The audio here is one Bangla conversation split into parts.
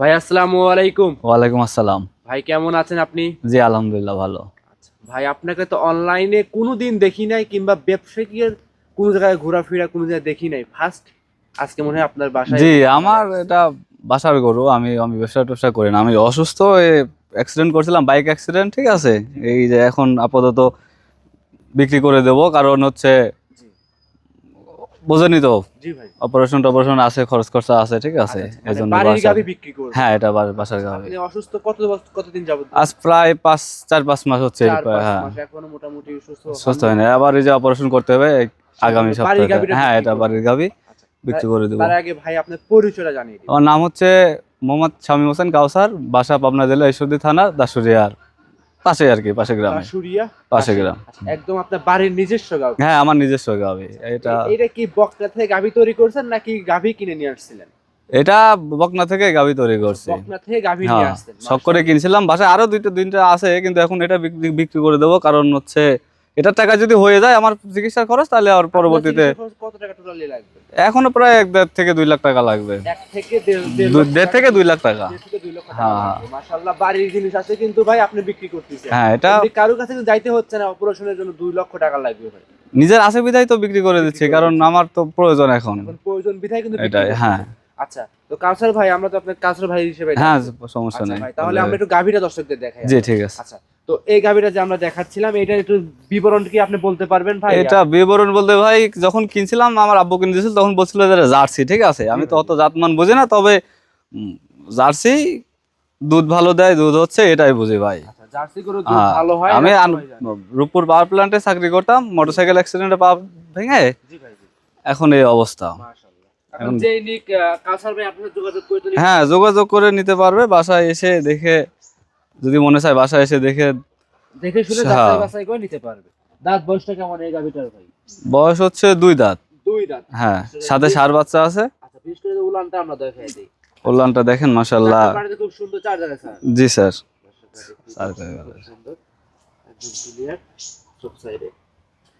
ভাই আসসালামু আলাইকুম। ওয়ালাইকুম আসসালাম। ভাই কেমন আছেন আপনি? জি আলহামদুলিল্লাহ ভালো। ভাই আপনাকে তো অনলাইনে কোনো দিন দেখি নাই কিংবা ব্যবসায়িকের কোনো জায়গায় ঘোরাফেরা কোনো জায়গায় দেখি নাই? ফার্স্ট আজকে মনে হয় আপনার বাসায় জি আমার এটা বাসার গরু আমি আমি ব্যবসা টবসা করি না। আমি অসুস্থ অ্যাক্সিডেন্ট করছিলাম বাইক অ্যাক্সিডেন্ট ঠিক আছে? এই যে এখন আপাতত বিক্রি করে দেব কারণ হচ্ছে। বোঝেনি তো? অপারেশন টপারেশন আছে খরচ খরচা আছে ঠিক আছে? আচ্ছা, এই মানে জন্য বাড়ির বাসার- গাভি বিক্রি করবেন হ্যাঁ এটা বাসার অসুস্থ কত কতদিন যাবত? আজ প্রায় পাঁচ চার পাঁচ মাস হচ্ছে হ্যাঁ। এখনও মোটামুটি সুস্থ হয় না আবার এই যে অপারেশন করতে হবে আগামী সপ্তাহে হ্যাঁ এটা বাড়ির আচ্ছা, বিক্রি করে দেবো। তার আগে ভাই আপনার পরিচয়টা জানিয়ে দিন। আমার নাম হচ্ছে মোহাম্মদ শামীম হোসেন কাউসার বাসা পাবনা জেলা ঈশ্বরদী থানা দাসুরিয়ার পাশে আর কি পাশে গ্রামে। বাঁশুড়িয়া পাশে গ্রাম। একদম আপনার বাড়ির নিজস্ব গাভি হ্যাঁ আমার নিজস্ব গাভি এটা এটা কি বকনা থেকে গাভি তৈরি করছেন নাকি গাভি কিনে নিয়ে আসছিলেন? এটা বকনা থেকে গাভি তৈরি করছি। বকনা থেকে গাভি নিয়ে হ্যাঁ আসছেন শখ করে কিনছিলাম। বাসায় আরও দুইটা তিনটা আছে কিন্তু এখন এটা বিক্রি করে দেবো। কারণ হচ্ছে এটার টাকা যদি হয়ে যায় আমার চিকিৎসার খরচ তাহলে আর পরবর্তীতে কত টাকা টোটালি লাগবে? এখনও প্রায় এক দেড় থেকে দুই লাখ টাকা লাগবে। এক থেকে দেড় থেকে দুই লাখ টাকা। হ্যাঁ, মাশাআল্লাহ বাড়ির জিনিস আছে কিন্তু ভাই আপনি বিক্রি করতেছেন। হ্যাঁ এটা কারোর কাছে যাইতে হচ্ছে না অপারেশনের জন্য দুই লক্ষ টাকা লাগবে ভাই। নিজের আছে বিধায় তো বিক্রি করে দিচ্ছি কারণ আমার তো প্রয়োজন এখন। প্রয়োজন বিধায় কিন্তু এটাই হ্যাঁ। আচ্ছা তো কাউসার ভাই আমরা তো আপনার কাউসার ভাই হিসেবে হ্যাঁ সমস্যা আচ্ছা নেই। তাহলে আমরা একটু গাভীটা দর্শকদের দেখাই। জি ঠিক আছে। আচ্ছা তো এই গাভীটা যে আমরা দেখাচ্ছিলাম এটার একটু বিবরণ কি আপনি বলতে পারবেন ভাই? এটা বিবরণ বলতে ভাই যখন কিনছিলাম আমার আব্বু কিনে দিয়েছিল তখন বলছিল যে জার্সি ঠিক আছে? আমি তো অত জাতমান বুঝি না তবে জার্সি দুধ ভালো দেয় দুধ হচ্ছে এটাই বুঝি ভাই। আচ্ছা, হ্যাঁ, আমি। রূপপুর পাওয়ার প্ল্যান্টে চাকরি করতাম মোটরসাইকেল অ্যাক্সিডেন্টে পা ভেঙে এখন এই অবস্থা। হ্যাঁ যোগাযোগ করে নিতে পারবে বাসায় এসে দেখে যদি মনে চায় বাসায় এসে দেখে দেখে শুনে। করে নিতে পারবে। দাঁত বয়সটা কেমন এই গাভীটার ভাই? বয়স হচ্ছে দুই দাঁত। দুই দাঁত। হ্যাঁ সাথে সার বাচ্চা আছে। আচ্ছা বিশেষ করে উলানটা আমরা দেখাই দিই। কল্যাণটা দেখেন বাড়িতে খুব সুন্দর চার্জার আছে স্যার। জি স্যার। স্যার, খুব সুন্দর একদম ক্লিয়ার সব সাইডে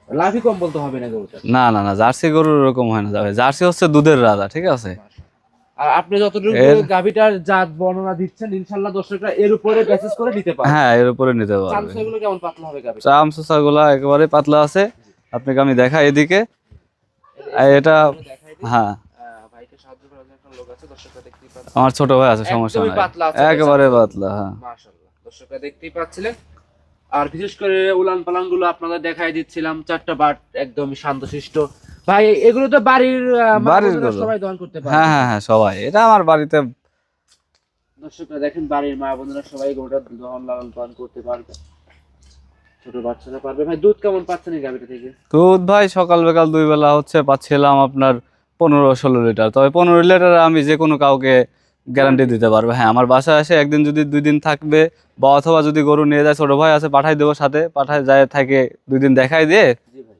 লাভি কম বলতে হবে না গরুটা না না না জার্সি গরুর এরকম হয় না যাবে জার্সি হচ্ছে দুধের রাজা ঠিক আছে? আর আপনি যতটুকু গাভিটার জাত বর্ণনা দিচ্ছেন ইনশাল্লাহ দর্শকরা এর উপরে বেসিস করে নিতে পারবে। হ্যাঁ এর উপরে নিতে পারবে। চামচাগুলো কেমন পাতলা হবে গাভি একেবারে পাতলা আছে। আপনাকে আমি দেখাই এদিকে। এটা হ্যাঁ আহ, ভাইকে সাহায্য করার জন্য একটা লোক আছে দর্শকরা দেখতেই পাচ্ছেন। আমার ছোট ভাই আছে সমস্যা নাই। একেবারে পাতলা হ্যাঁ। মাশাআল্লাহ দর্শকরা দেখতেই পাচ্ছিলেন। আর বিশেষ করে উলান পালানগুলো আপনাদের দেখাই দিচ্ছিলাম চারটা বাট একদম শান্তশিষ্ট। ভাই এগুলো তো বাড়ির মা বাড়ির সবাই দহন করতে পারে। হ্যাঁ হ্যাঁ হ্যাঁ সবাই। এটা আমার বাড়িতে দর্শকরা দেখেন বাড়ির মা বোনেরা সবাই গরুটা দহন লালন পালন করতে পারবে। ছোট বাচ্চারা পারবে। ভাই দুধ কেমন পাচ্ছেন এই গাভিটা থেকে? দুধ ভাই সকাল বিকাল দুই বেলা হচ্ছে পাচ্ছিলাম আপনার পনেরো ষোলো লিটার। তবে পনেরো লিটার আমি যে কোনো কাউকে গ্যারান্টি দিতে পারব। হ্যাঁ আমার বাসায় আসে একদিন যদি দুই দিন থাকবে বা অথবা যদি গরু নিয়ে যায় ছোটো ভাই আছে পাঠাই দেবো সাথে। পাঠায় যায় থাকে দুই দিন দেখাই দিয়ে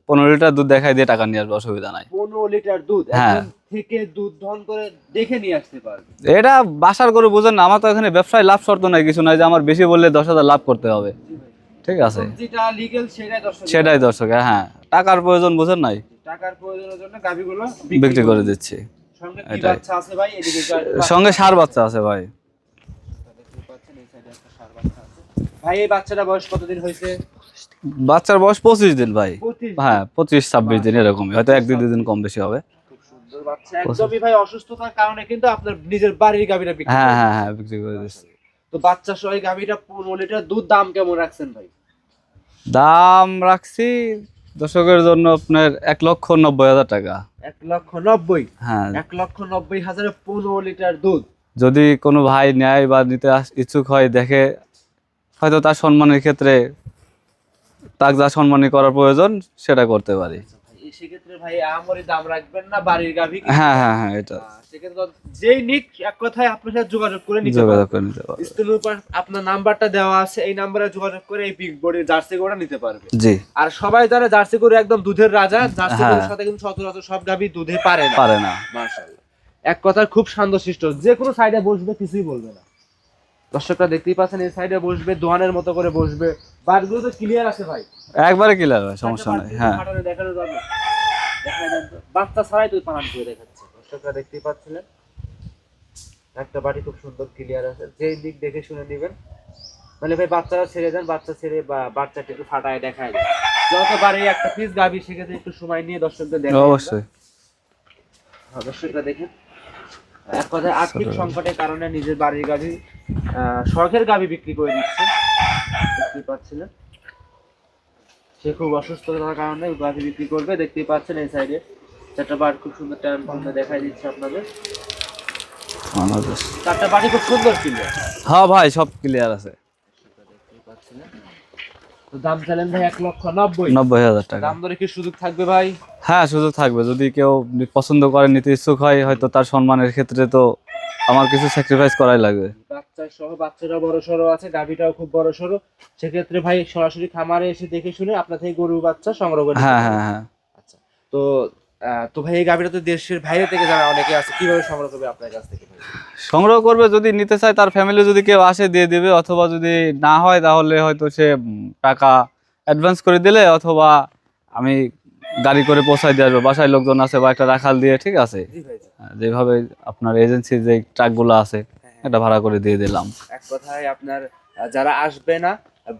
পনেরো লিটার দুধ দেখাই দিয়ে টাকা নিয়ে আসবে অসুবিধা নাই। পনেরো লিটার দুধ হ্যাঁ। থেকে দুধ দহন করে দেখে নিয়ে আসতে পারবে। এটা বাসার গরু বুঝেন না আমার তো এখানে ব্যবসায় লাভ শর্ত নাই কিছু নাই যে আমার বেশি বললে দশ হাজার লাভ করতে হবে। ঠিক আছে। যেটা লিগেল সেটাই দর্শক। সেটাই দর্শক হ্যাঁ। টাকার প্রয়োজন বুঝেন নাই। টাকার প্রয়োজনের জন্য গাভিগুলো বিক্রি করে দিচ্ছি। সঙ্গে কি বাচ্চা আছে ভাই? এদিকে সঙ্গে সার বাচ্চা আছে ভাই। ভাই এই বাচ্চাটা বয়স কতদিন হয়েছে? বাচ্চার বয়স পঁচিশ দিন ভাই। হ্যাঁ পঁচিশ ছাব্বিশ দিন এরকমই। হয়তো এক একদিন দুদিন কম বেশি হবে। একদমই ভাই অসুস্থতার কারণে কিন্তু আপনার নিজের বাড়ির গাভিটা বিক্রি হ্যাঁ হ্যাঁ হ্যাঁ বিক্রি করে দিচ্ছি। তো বাচ্চা সহ গাভিটা পনেরো লিটার দুধ দাম কেমন রাখছেন ভাই? দাম রাখছি দর্শকের জন্য আপনার এক লক্ষ নব্বই হাজার টাকা। এক লক্ষ নব্বই? হ্যাঁ। এক লক্ষ নব্বই হাজার পনেরো লিটার দুধ। যদি কোনো ভাই নেয় বা নিতে ইচ্ছুক হয় দেখে হয়তো তার সম্মানের ক্ষেত্রে তাক যা সম্মানী করার প্রয়োজন সেটা করতে পারি। সেক্ষেত্রে ভাই দাম রাখবেন না বাড়ির গাভি হ্যাঁ হ্যাঁ হ্যাঁ এটা। সেক্ষেত্রে যেই নিক এক কথায় আপনার সাথে যোগাযোগ করে নিতে যোগাযোগ করে নিতে পারবে স্ক্রিনের উপর আপনার নাম্বারটা দেওয়া আছে এই নাম্বারে যোগাযোগ করে এই বিগ বডির জার্সি গরুটা নিতে পারবে। জি। আর সবাই জানে জার্সি গরু একদম দুধের রাজা জার্সি হ্যাঁ। গরুর সাথে কিন্তু সচরাচর সব গাভি দুধে পারে না। পারে না। মাশাআল্লাহ। এক কথায় খুব শান্তশিষ্ট যে কোনো সাইডে বসবে কিছুই বলবে না। দর্শকরা দেখতেই পাচ্ছেন এই সাইডে বসবে দোয়ানের মতো করে বসবে। বারগুলো তো ক্লিয়ার আছে ভাই। একবারে ক্লিয়ার হয় সমস্যা নেই হ্যাঁ। দেখানো যাবে। বাচ্চা ছাড়াই তুই পালন করে দেখাচ্ছে। দর্শকরা দেখতেই পাচ্ছিলেন। একটা বাড়ি খুব সুন্দর ক্লিয়ার আছে। যেই দিক দেখে শুনে নেবেন। মানে ভাই বাচ্চারা ছেড়ে দেন বাচ্চা ছেড়ে বা বাচ্চাটা একটু ফাটায় দেখায়। যত বাড়ি একটা পিস গাবি সেক্ষেত্রে একটু সময় নিয়ে দর্শকদের দেখেন অবশ্যই। হ্যাঁ, দর্শকরা দেখেন। এক কথায় আর্থিক সংকটের কারণে নিজের বাড়ির গাভি শখের গাভি বিক্রি করে দিচ্ছে। দেখতেই পাচ্ছিলেন। সে খুব অসুস্থতার কারণে গাভি বিক্রি করবে। দেখতেই পাচ্ছেন এই সাইডে চারটা বাড়ি খুব সুন্দর টাইম দেখাই দিচ্ছে আপনাদের। চারটা বাড়ি খুব সুন্দর ছিল হ্যাঁ ভাই সব ক্লিয়ার আছে। দেখতেই পাচ্ছিলেন। তো দাম চাইলেন ভাই এক লক্ষ নব্বই। নব্বই হাজার টাকা। দাম দরে কি সুযোগ থাকবে ভাই? হ্যাঁ সুযোগ থাকবে। যদি কেউ পছন্দ করে নিতে ইচ্ছুক হয় হয়তো তার সম্মানের ক্ষেত্রে তো আমার কিছু স্যাক্রিফাইস করাই লাগবে। বাচ্চা সহ বাচ্চাটা বড় সড়ো আছে গাভিটাও খুব বড় সড়ো সেক্ষেত্রে ভাই সরাসরি খামারে এসে দেখে শুনে আপনার থেকে গরু বাচ্চা সংগ্রহ করে হ্যাঁ হ্যাঁ হ্যাঁ। আচ্ছা তো তো ভাই এই গাভিটা তো দেশের বাইরে থেকে যারা অনেকে আছে কীভাবে সংগ্রহ করবে আপনার কাছ থেকে? সংগ্রহ করবে যদি নিতে চায় তার ফ্যামিলি যদি কেউ আসে দিয়ে দেবে। অথবা যদি না হয় তাহলে হয়তো সে টাকা অ্যাডভান্স করে দিলে অথবা আমি গাড়ি করে পৌঁছায় দিয়ে আসব। বাসায় লোকজন আছে বা একটা রাখাল দিয়ে ঠিক আছে? যেভাবে আপনার এজেন্সির যে ট্রাকগুলো আছে হ্যাঁ, এটা ভাড়া করে দিয়ে দিলাম। এক কথায় আপনার যারা আসবে না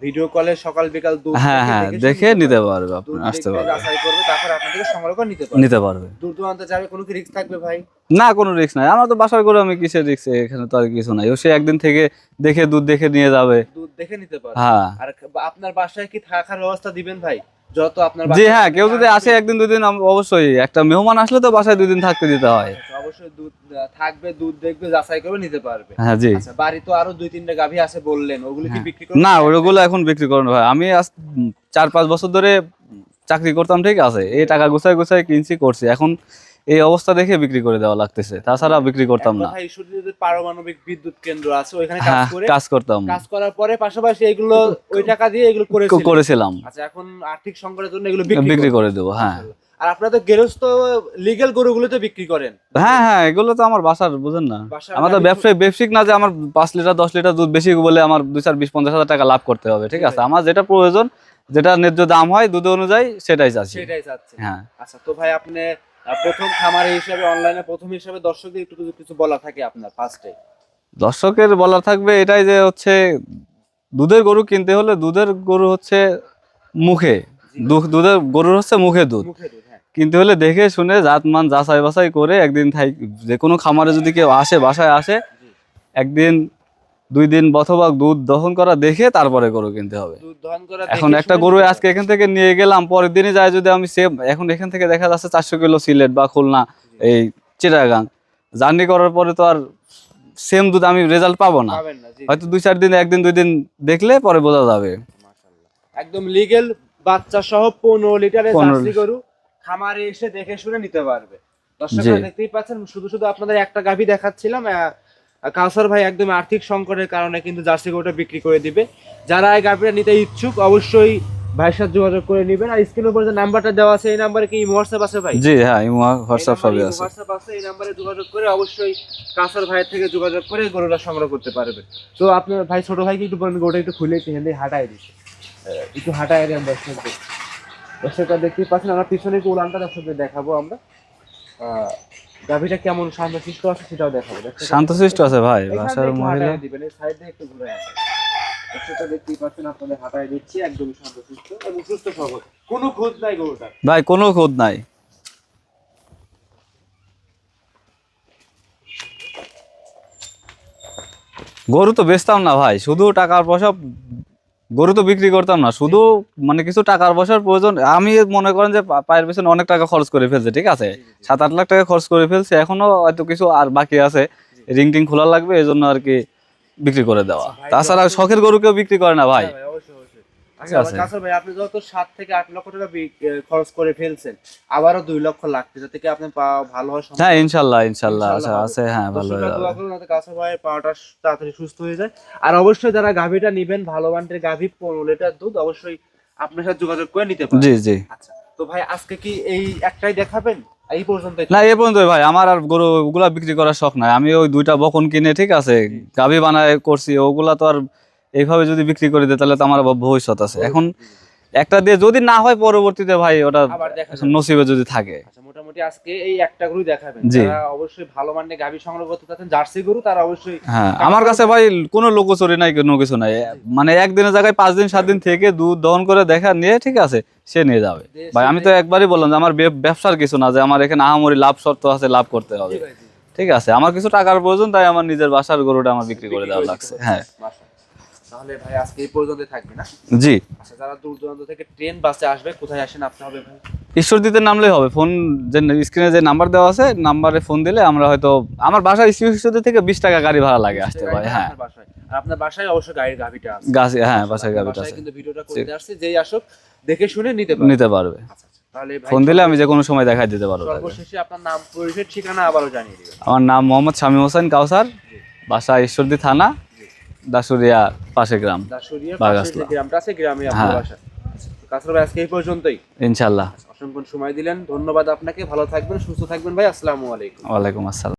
ভিডিও কলে সকাল বিকাল দুধ হ্যাঁ হ্যাঁ দেখে নিতে পারবে। আপনি আসতে পারবে। যাচাই করবে তারপর আপনার থেকে সংগ্রহ করে নিতে পারবে। নিতে পারবে। দূর দূরান্তে যাবে কোনো কি রিস্ক থাকবে ভাই? না কোনো রিস্ক নাই। আমার তো বাসার করে আমি কিসের রিস্ক এখানে তো আর কিছু নাই। ও সে একদিন থেকে দেখে দুধ দেখে নিয়ে যাবে। দুধ দেখে নিতে পারবে। হ্যাঁ। আর আপনার বাসায় কি থাকার ব্যবস্থা দিবেন ভাই? যত আপনার জি হ্যাঁ কেউ যদি আসে একদিন দুদিন অবশ্যই। একটা মেহমান আসলে তো বাসায় দুদিন থাকতে দিতে হয়। অবশ্যই দুধ থাকবে দুধ দেখবে যাচাই করে নিতে পারবে। হ্যাঁ জি। আচ্ছা বাড়ি তো আরও দুই তিনটা গাভী আছে বললেন ওগুলো কি হ্যাঁ। বিক্রি করেন? না ওগুলো এখন বিক্রি করেন ভাই। আমি আজ চার পাঁচ বছর ধরে চাকরি করতাম ঠিক আছে। এই টাকা গুছাই গুছাই কিনছি করছি। এখন এই অবস্থা দেখে বিক্রি করে দেওয়া লাগতেছে। তাছাড়া বিক্রি করতাম না। পারমাণবিক বিদ্যুৎ কেন্দ্র আছে ওইখানে কাজ হ্যাঁ করে কাজ করতাম। কাজ করার পরে পাশাপাশি এগুলো ওই টাকা দিয়ে এগুলো করেছিলাম। আচ্ছা এখন আর্থিক সংকটের জন্য এগুলো বিক্রি। করে দেবো হ্যাঁ। আর আপনারা তো গৃহস্থ লিগ্যাল গরুগুলো তো বিক্রি করেন? হ্যাঁ হ্যাঁ এগুলো তো আমার বাসার বুঝেন না। বাসার আমার ব্যবসায়ী ব্যবসায়িক না যে আমার পাঁচ লিটার দশ লিটার দুধ বেশি বলে আমার দুই চার বিশ পঞ্চাশ হাজার টাকা লাভ করতে হবে ঠিক আছে? আমার যেটা প্রয়োজন যেটা ন্যায্য দাম হয় দুধ অনুযায়ী সেটাই চাচ্ছি। সেটাই চাচ্ছে হ্যাঁ। আচ্ছা তো ভাই আপনি প্রথম খামারে হিসাবে অনলাইনে প্রথম হিসাবে দর্শকদের একটু কিছু- বলা থাকে আপনার ফার্স্টে দর্শকের বলার থাকবে এটাই যে হচ্ছে দুধের গরু কিনতে হলে দুধের গরু হচ্ছে মুখে। দুধের গরুর হচ্ছে মুখে দুধ। হ্যাঁ। কিনতে হলে দেখে শুনে জাত মান যাচাই বাছাই করে একদিন থাই যে কোনো খামারে যদি কেউ আসে বাসায় আসে একদিন দুই দিন অথবা দুধ দহন করা দেখে তারপরে গরু কিনতে হবে। এখন একটা গরু আজকে এখান থেকে নিয়ে গেলাম পরের দিনই যায় যদি আমি সেম এখন এখান থেকে দেখা যাচ্ছে চারশো কিলো সিলেট বা খুলনা এই চিটাগাং। জার্নি করার পরে তো আর সেম দুধ আমি রেজাল্ট পাবো না। হয়তো দুই চার দিন একদিন দুই দিন দেখলে পরে বোঝা যাবে। একদম লিগেল বাচ্চা সহ পনেরো লিটারের 15 জার্সি গরু খামারে এসে দেখে শুনে নিতে পারবে। দর্শকরা দেখতেই পাচ্ছেন শুধু শুধু আপনাদের একটা গাভী দেখাচ্ছিলাম কাউসার ভাই একদম আর্থিক সংকটের কারণে কিন্তু জার্সি গরুটা বিক্রি করে দিবে। যারা এই গাভীটা নিতে ইচ্ছুক অবশ্যই ভাইয়ের সাথে যোগাযোগ করে নেবেন। আর স্ক্রিনের উপর যে নাম্বারটা দেওয়া আছে এই নাম্বারে কি হোয়াটসঅ্যাপ আছে ভাই? জি হ্যাঁ হোয়াটসঅ্যাপ সবই আছে। হোয়াটসঅ্যাপ আছে এই নাম্বারে যোগাযোগ করে অবশ্যই কাসার ভাইয়ের থেকে যোগাযোগ করে গরুটা সংগ্রহ করতে পারবে। তো আপনার ভাই ছোট ভাইকে একটু বলেন গরুটা একটু খুলে একটু হেঁটে হাঁটাই দিচ্ছে একটু হাঁটাই দেন দর্শকদের। দর্শকরা দেখতেই পাচ্ছেন আমরা পিছনে একটু উলানটা দর্শকদের দেখাবো আমরা। গাভীটা কেমন শান্তশিষ্ট আছে সেটাও দেখাবো। শান্তশিষ্ট আছে ভাই বাসার মহিলা। দিবেন এই সাইডে একটু ঘুরে আসেন। দর্শকরা দেখতেই পাচ্ছেন আপনাদের হাঁটাই দিচ্ছি একদমই শান্তশিষ্ট এবং সুস্থ সবল। কোনো খোঁজ নাই গরুটার। ভাই কোনো খোঁজ নাই। গরু তো বেচতাম না ভাই শুধু টাকার পয়সা গরু তো বিক্রি করতাম না। শুধু মানে কিছু টাকার পয়সার প্রয়োজন। আমি মনে করেন যে পায়ের পেছনে অনেক টাকা খরচ করে ফেলছে ঠিক আছে? সাত আট লাখ টাকা খরচ করে ফেলছে। এখনও হয়তো কিছু আর বাকি আছে। রিং টিং খোলা লাগবে এই জন্য আর কি বিক্রি করে দেওয়া। তাছাড়া শখের গরু কেউ বিক্রি করে না ভাই কাসর ভাই, আপনি যত সাত থেকে আট লক্ষ টাকা খরচ করে ফেলছেন আবারও দুই লক্ষ লাগবে যাতে কি আপনার পাওয়া ভালো হয় হ্যাঁ ইনশাল্লাহ ইনশাল্লাহ আচ্ছা আছে হ্যাঁ ভালো যাতে কাসর পাওয়াটা তাড়াতাড়ি সুস্থ হয়ে যায়। আর অবশ্যই যারা গাভীটা নিবেন ভালো মানের গাভী পনেরো লিটার দুধ অবশ্যই আপনার সাথে যোগাযোগ করে নিতে পারেন। জি জি। আচ্ছা তো ভাই আজকে কি এই একটাই দেখাবেন? এই পর্যন্ত না এ পর্যন্ত ভাই আমার আর গরু ওগুলা বিক্রি করার শখ নাই। আমি ওই দুইটা বকন কিনে ঠিক আছে গাভী বানায় করছি ওগুলা তো আর এইভাবে যদি বিক্রি করে দেয় তাহলে তো আমার ভবিষ্যৎ আছে। এখন একটা দিয়ে যদি না হয় পরবর্তীতে ভাই ওটা। নসিবে যদি থাকে। আচ্ছা মোটামুটি আজকে এই একটা গরু দেখাবেন। যারা অবশ্যই ভালো মানের গাভী সংগ্রহ করতে চাচ্ছেন জার্সি গরু তারা অবশ্যই হ্যাঁ আমার কাছে ভাই কোনো লোকচুরি নাই কোনো কিছু নাই। মানে একদিনের জায়গায় পাঁচ দিন সাত দিন থেকে দুধ দহন করে দেখা নিয়ে ঠিক আছে সে নিয়ে যাবে। ভাই আমি তো একবারই বললাম যে আমার ব্যবসার কিছু না যে আমার এখানে আহামরি লাভ শর্ত আছে লাভ করতে হবে। ঠিক আছে আমার কিছু টাকার প্রয়োজন তাই আমার নিজের বাসার গরুটা আমার বিক্রি করে দেওয়া লাগছে। হ্যাঁ। তাহলে ভাই আজকে এই পর্যন্ত থাকবে না? জি। আচ্ছা যারা দূর দূরান্ত থেকে ট্রেন বাসে আসবে কোথায় আসেন আপনি হবে ভাই? ঈশ্বর দিতে নামলেই হবে। ফোন যে স্ক্রিনে যে নাম্বার দেওয়া আছে নাম্বারে ফোন দিলে আমরা হয়তো আমার বাসার ঈশ্বরদী থেকে বিশ টাকা গাড়ি ভাড়া লাগে আসতে ভাই হ্যাঁ। আপনার বাসায়। আর আপনার বাসায় অবশ্যই গাড়ির গাভিটা আছে। গাছ হ্যাঁ বাসায় গাড়িটা আছে। কিন্তু ভিডিওটা করতে আসছে যেই আসুক দেখে শুনে নিতে পারবে। নিতে পারবে। আচ্ছা, আচ্ছা। ফোন দিলে আমি যে কোনো সময় দেখাই দিতে পারব। সর্বশেষে আপনার নাম পরিচয় ঠিকানা আবারও জানিয়ে দিবেন। আমার নাম মোহাম্মদ শামীম হোসেন কাউসার বাসা ঈশ্বরদী থানা। দাসুরিয়া পাশে গ্রাম দাসুরিয়া। গ্রামটা আছে গ্রামে আপনার। বাসা। কাছর ভাই আজকে এই পর্যন্তই। ইনশাল্লাহ। অসংখ্য সময় দিলেন। ধন্যবাদ আপনাকে। ভালো থাকবেন সুস্থ থাকবেন ভাই। আসসালামু আলাইকুম। ওয়ালাইকুম আসসালাম।